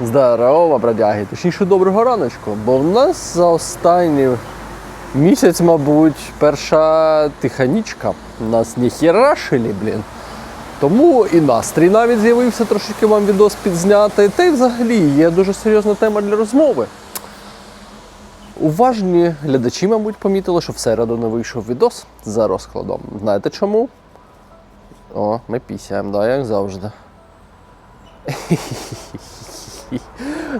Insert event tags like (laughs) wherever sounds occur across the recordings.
Здорово, бродяги. Точніше, доброго раночку. Бо в нас за останній місяць, мабуть, перша тиханічка. Нас не блін. Тому і настрій навіть з'явився трошечки вам відос підзняти. Та й взагалі є дуже серйозна тема для розмови. Уважні глядачі, мабуть, помітили, що в середу не вийшов відос за розкладом. Знаєте чому? О, ми пісяємо, да, як завжди. (laughs)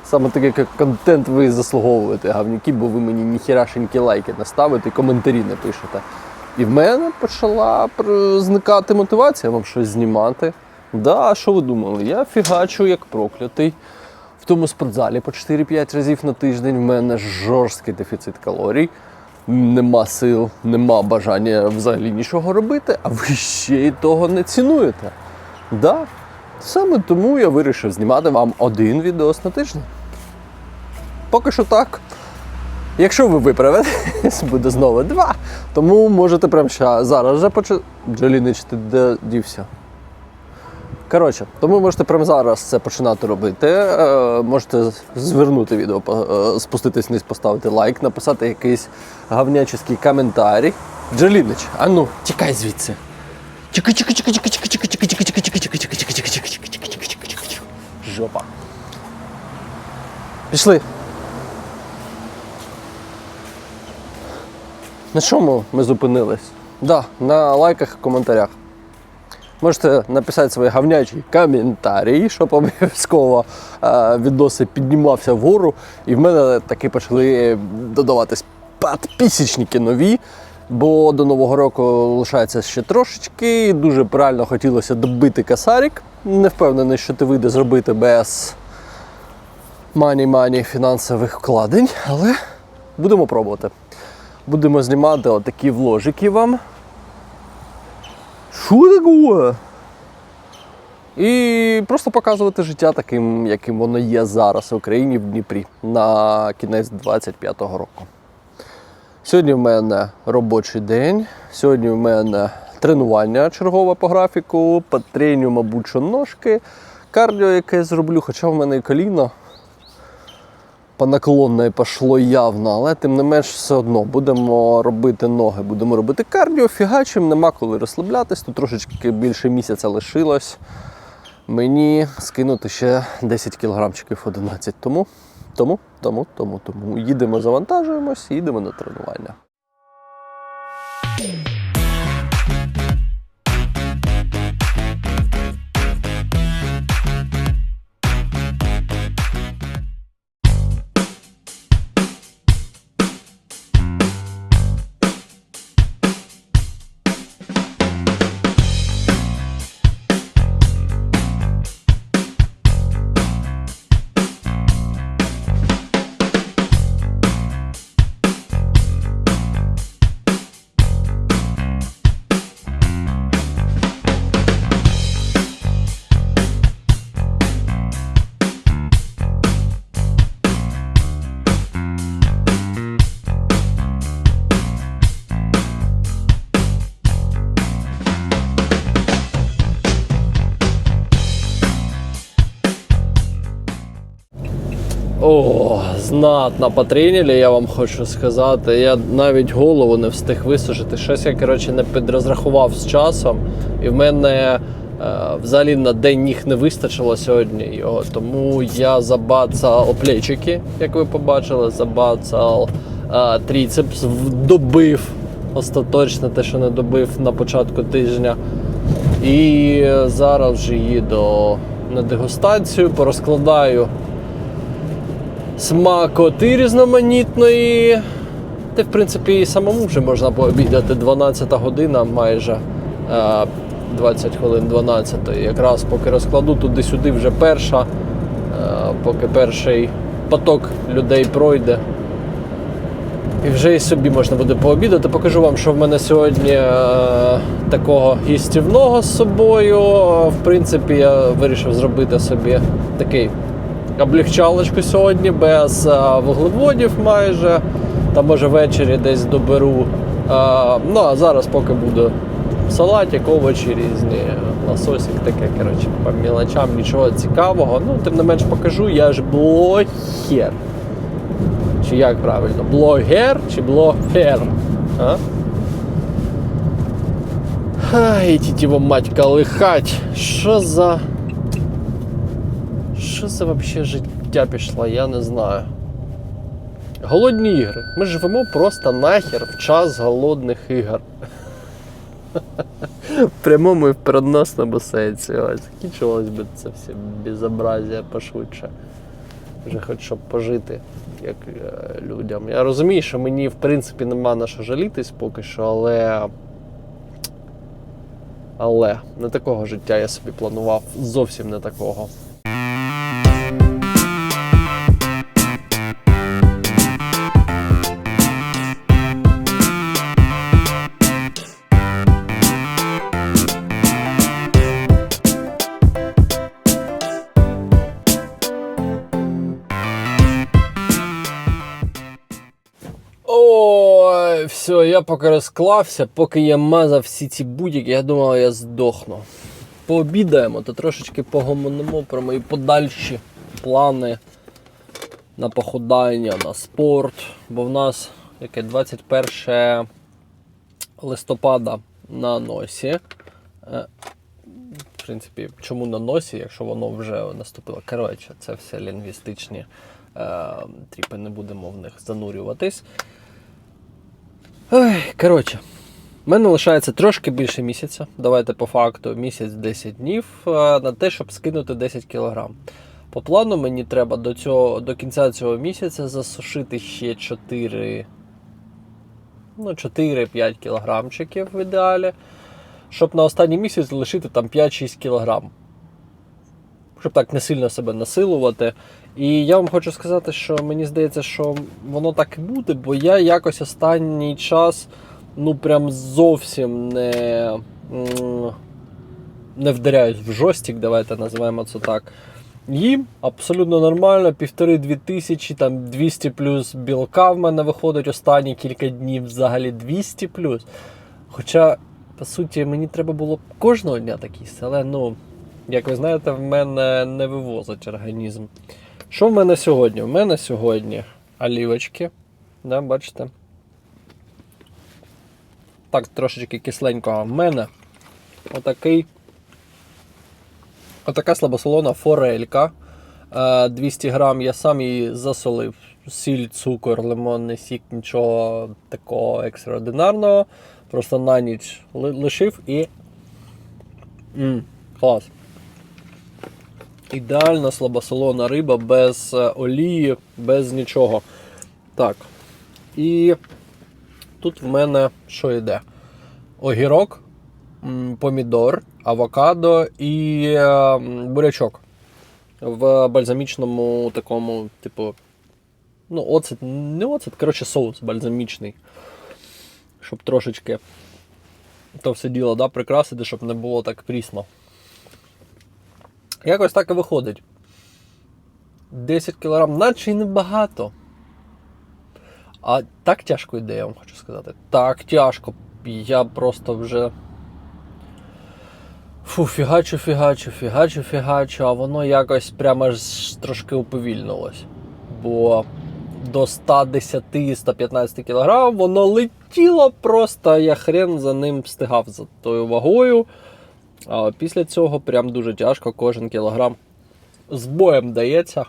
Саме такий контент ви заслуговуєте, гавнюки, бо ви мені ніхерашенькі лайки не ставите, коментарі не пишете. І в мене почала зникати мотивація вам щось знімати. Да, що ви думали? Я фігачу як проклятий. В тому спортзалі по 4-5 разів на тиждень в мене жорсткий дефіцит калорій. Нема сил, нема бажання взагалі нічого робити, а ви ще й того не цінуєте. Да, саме тому я вирішив знімати вам один відеос на тиждень. Поки що так. Якщо ви виправитесь, (laughs) буде знову два. Тому можете прямо зараз вже почати. Джолінич, ти де дівся? Коротше, тому можете прямо зараз це починати робити. Е, можете звернути відео, е, спуститись вниз, поставити лайк, написати якийсь гавнячий. Джолінич, а ну, тікай звідси. Чики, чики, чики, чики, чики, чики, чики, чики, чики, чики, чики, чики, чики, чики, чики, чики, чики, чики, чики, чики. Жопа. Пішли. На чому ми зупинились? Да, на лайках і коментарях. Можете написати свої гавнячі коментарі, щоб обов'язково е, відоси піднімався вгору. І в мене таки почали додаватись підписчики нові. Бо до Нового року лишається ще трошечки. Дуже правильно хотілося добити касарік. Не впевнений, що ти вийде зробити без мані-мані фінансових вкладень, але будемо пробувати. Будемо знімати отакі вложики вам. Що таке? І просто показувати життя таким, яким воно є зараз в Україні в Дніпрі на кінець 25-го року. Сьогодні в мене робочий день. Сьогодні в мене тренування чергове по графіку, по треню, мабуть, ножки, кардіо, яке зроблю, хоча в мене і коліно по наклонної пішло явно, але тим не менш все одно будемо робити ноги, будемо робити кардіо, фігачим, нема коли розслаблятись. Тут трошечки більше місяця лишилось. Мені скинути ще 10 кілограмчиків 11. Тому, тому, тому, тому, тому. Їдемо, завантажуємось, їдемо на тренування. Знатно потренили, я вам хочу сказати. Я навіть голову не встиг висушити. Щось я коротше, не підрозрахував з часом. І в мене е, взагалі на день ніг не вистачило сьогодні його. Тому я забацав плечики, як ви побачили, забацав е, тріцепс, добив остаточно те, що не добив на початку тижня. І зараз вже їду на дегустацію, порозкладаю смакоти різноманітної. Та, в принципі, і самому вже можна пообідати 12 година майже е, 20 хвилин 12. Якраз поки розкладу туди-сюди вже перша, е, поки перший поток людей пройде. І вже і собі можна буде пообідати. Покажу вам, що в мене сьогодні е, такого їстівного з собою. В принципі, я вирішив зробити собі такий облегчалочку сьогодні без е, вуглеводів майже. Та може ввечері десь доберу. Е, ну а зараз поки буду Салатик, овочі різні, лососик таке, коротше, по мілочам нічого цікавого. Ну, тим не менш покажу, я ж блогер. Чи як правильно? Блогер чи блогер? А? Ай, тітіво мать калихать. Що за. Що за вообще життя пішло, я не знаю. Голодні ігри. Ми живемо просто нахер в час голодних ігор. В прямому і в переносному сенсі. Ось, закінчилось би це все безобразія пошвидше. Вже хоч щоб пожити як е, людям. Я розумію, що мені в принципі нема на що жалітись поки що, але. Але не такого життя я собі планував. Зовсім не такого. Все, я поки розклався, поки я мазав всі ці будь-які, я думав, я здохну. Пообідаємо, то трошечки погомонимо про мої подальші плани на похудання, на спорт. Бо в нас яке 21 листопада на носі. Е, В принципі, чому на носі, якщо воно вже наступило? Коротше, це все лінгвістичні е, тріпи, не будемо в них занурюватись. Ой, коротше, в мене лишається трошки більше місяця. Давайте по факту місяць 10 днів е, на те, щоб скинути 10 кг. По плану мені треба до, цього, до кінця цього місяця засушити ще 4, ну, 4-5 кілограмчиків в ідеалі, щоб на останній місяць лишити там 5-6 кілограм. Щоб так не сильно себе насилувати. І я вам хочу сказати, що мені здається, що воно так і буде, бо я якось останній час ну прям зовсім не, не вдаряюсь в жостік, давайте називаємо це так. Їм абсолютно нормально, півтори-дві тисячі, там 200 плюс білка в мене виходить останні кілька днів, взагалі 200 плюс. Хоча, по суті, мені треба було кожного дня так їсти, але ну, як ви знаєте, в мене не вивозить організм. Що в мене сьогодні? В мене сьогодні олівочки. Да, бачите? Так, трошечки кисленького. В мене отакий. Отака слабосолона форелька. Е, 200 грам я сам її засолив. Сіль, цукор, лимонний сік, нічого такого екстраординарного. Просто на ніч лишив і. м клас. Ідеальна слабосолона риба без е, олії, без нічого. Так. І тут в мене що йде? Огірок, помідор, авокадо і е, бурячок. В бальзамічному такому, типу. Ну, оцет, не оцет, коротше, соус бальзамічний. Щоб трошечки то все діло да, прикрасити, щоб не було так прісно. Якось так і виходить. 10 кг, наче й небагато. А так тяжко йде, я вам хочу сказати. Так тяжко. Я просто вже. Фу, фігачу, фігачу, фігачу, фігачу, а воно якось прямо ж трошки уповільнилось. Бо до 110-115 кг воно летіло просто, я хрен за ним встигав за тою вагою. А після цього прям дуже тяжко, кожен кілограм з боєм дається.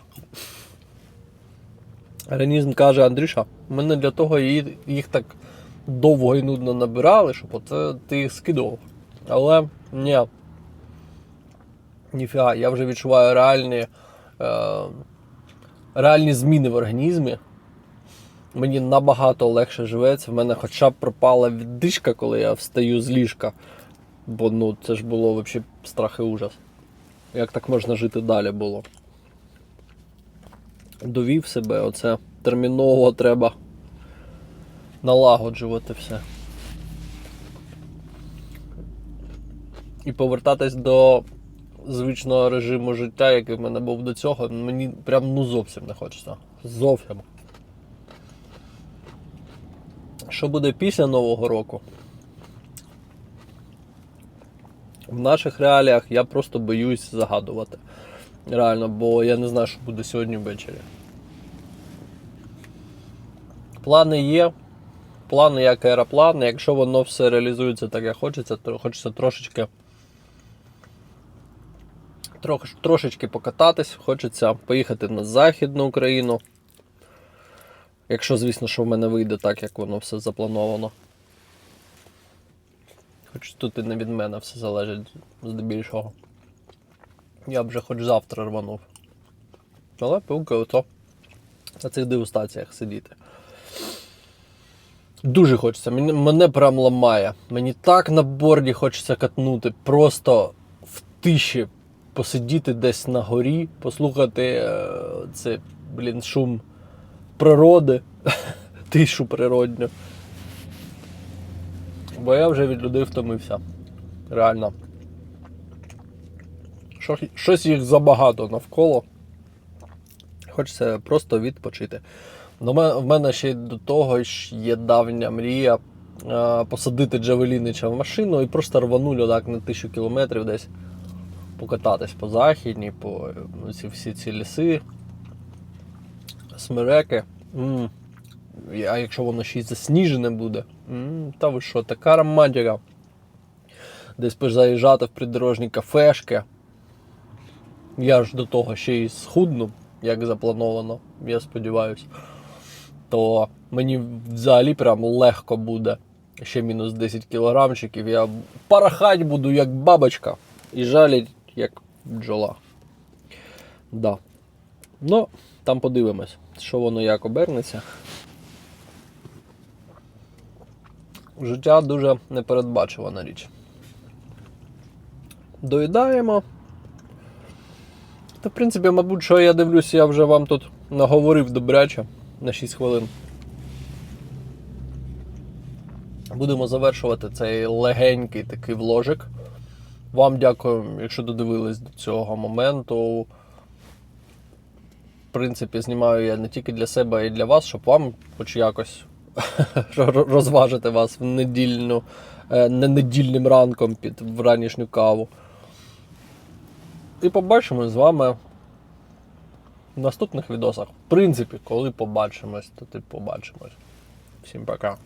Організм каже, Андрюша, ми не для того їх так довго і нудно набирали, щоб оце ти їх скидував. Але ні. Ніфіга, я вже відчуваю реальні, е, реальні зміни в організмі. Мені набагато легше живеться. В мене хоча б пропала віддишка, коли я встаю з ліжка. Бо ну це ж було взагалі страх і ужас. Як так можна жити далі було? Довів себе, оце терміново треба налагоджувати все. І повертатись до звичного режиму життя, який в мене був до цього, мені прям ну зовсім не хочеться. Зовсім. Що буде після Нового року? В наших реаліях я просто боюсь загадувати. Реально, бо я не знаю, що буде сьогодні ввечері. Плани є. Плани як аероплани. Якщо воно все реалізується так, як хочеться, то хочеться трошечки. Трох, трошечки покататись, хочеться поїхати на Західну Україну. Якщо, звісно, що в мене вийде так, як воно все заплановано. Хоч тут і не від мене все залежить здебільшого. Я вже хоч завтра рванув. Але поки ото на цих дегустаціях сидіти. Дуже хочеться. Мене, мене прям ламає. Мені так на борді хочеться катнути. Просто в тиші посидіти десь на горі, послухати е, це, блін, шум природи, (laughs) тишу природню. Бо я вже від людей втомився. Реально. Щось їх забагато навколо. Хочеться просто відпочити. Ну, в мене ще до того ж є давня мрія посадити Джавелінича в машину і просто рвануль отак на тисячу кілометрів десь покататись по західній, по ну, всі ці ліси, смереки. М. І- А якщо воно ще й засніжене буде, та ви що, така романтика. Десь заїжджати в придорожні кафешки. Я ж до того ще й схудну, як заплановано, я сподіваюся. То мені взагалі прям легко буде. Ще мінус 10 кілограмчиків. Я парахать буду як бабочка і жаліть як бджола. Да. Ну, там подивимось, що воно як обернеться. Життя дуже непередбачувана річ. Доїдаємо. Та, в принципі, мабуть, що я дивлюсь, я вже вам тут наговорив добряче на 6 хвилин. Будемо завершувати цей легенький такий вложик. Вам дякую, якщо додивились до цього моменту. В принципі, знімаю я не тільки для себе, а й для вас, щоб вам хоч якось (laughs) розважити вас в недільну, е, не недільним ранком під вранішню каву. І побачимо з вами в наступних відосах. В принципі, коли побачимось, то ти побачимось. Всім пока.